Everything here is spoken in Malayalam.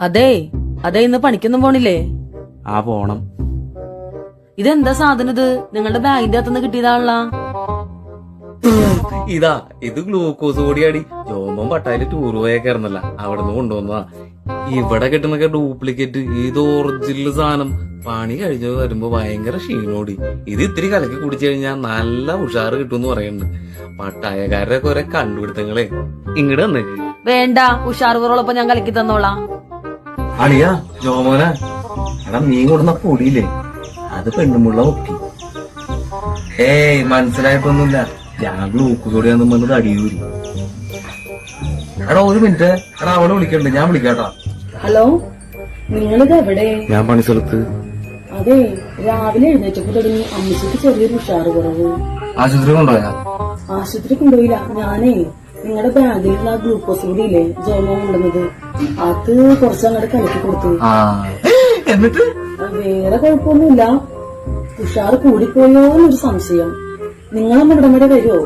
അതെ അതെ ഇന്ന് പണിക്കൊന്നും പോണില്ലേ? ആ പോണം. ഇതെന്താ സാധനം ഇത്? നിങ്ങളുടെ ബാഗിന്റെ അകത്തുനിന്ന് കിട്ടിയതാണല്ല. ഇതാ ഇത് ഗ്ലൂക്കോസ് കൂടിയാടി ജോമൻ പട്ടായിൽ ടൂർ പോയേക്കായിരുന്നല്ല. അവിടുന്ന് കൊണ്ടുവന്നതാ. ഇവിടെ കിട്ടുന്നൊക്കെ ഡ്യൂപ്ലിക്കേറ്റ് ഇത് ഒറിജിനൽ സാധനം. പണി കഴിഞ്ഞ് വരുമ്പോ ഭയങ്കര ക്ഷീണോടി. ഇത് ഇത്തിരി കലക്കി കുടിച്ചു കഴിഞ്ഞാൽ നല്ല ഉഷാറ് കിട്ടുമെന്ന് പറയുന്നുണ്ട്. പട്ടായക്കാരുടെ കുറെ കണ്ടുപിടുത്തങ്ങളെ. ഇങ്ങോട്ട് വന്ന്. വേണ്ട ഉഷാർ കുറോളൊപ്പം ഞാൻ കലക്കി തന്നോളാം. അളിയാ ജോമോനെ. എടാ മീൻ കൊടുന്ന പൊടിയില്ലേ അത് പെണ്ണുമുള്ള ഒക്കി ഏയ് മനസ്സിലായിട്ടൊന്നുമില്ല ഞാൻ ഗ്ലൂക്കോസ് പൊടിയാന്ന് പറഞ്ഞത് അടിയൂരി എടാ ഒരു മിനിറ്റ്. എടാ അവളെ വിളിക്കണ്ട്. ഞാൻ വിളിക്കാട്ടാ. ഹലോ നിങ്ങളിത് എവിടെ ഞാൻ പണി സ്ഥലത്ത്. അതെ രാവിലെ എഴുന്നേറ്റപ്പോ തുടങ്ങി അമ്മച്ചിക്ക് ചെറിയൊരു ഉഷാറ് കുറവ്. ആശുപത്രി കൊണ്ടുപോയാ? ആശുപത്രി കൊണ്ടുപോയില്ല ഞാനേ നിങ്ങളുടെ ബാഗിലുള്ള ആ ഗ്ലൂക്കോസ് ഇല്ലേ ജൈവം കൊണ്ടുവന്നത്. അത് കുറച്ച് അങ്ങോട്ട് കലക്കി കൊടുത്തു. എന്നിട്ട്? വേറെ കുഴപ്പമൊന്നുമില്ല. ഉഷാറ് കൂടിപ്പോയോ എന്നൊരു സംശയം. നിങ്ങളെ ഇവിടം വരെ വരുമോ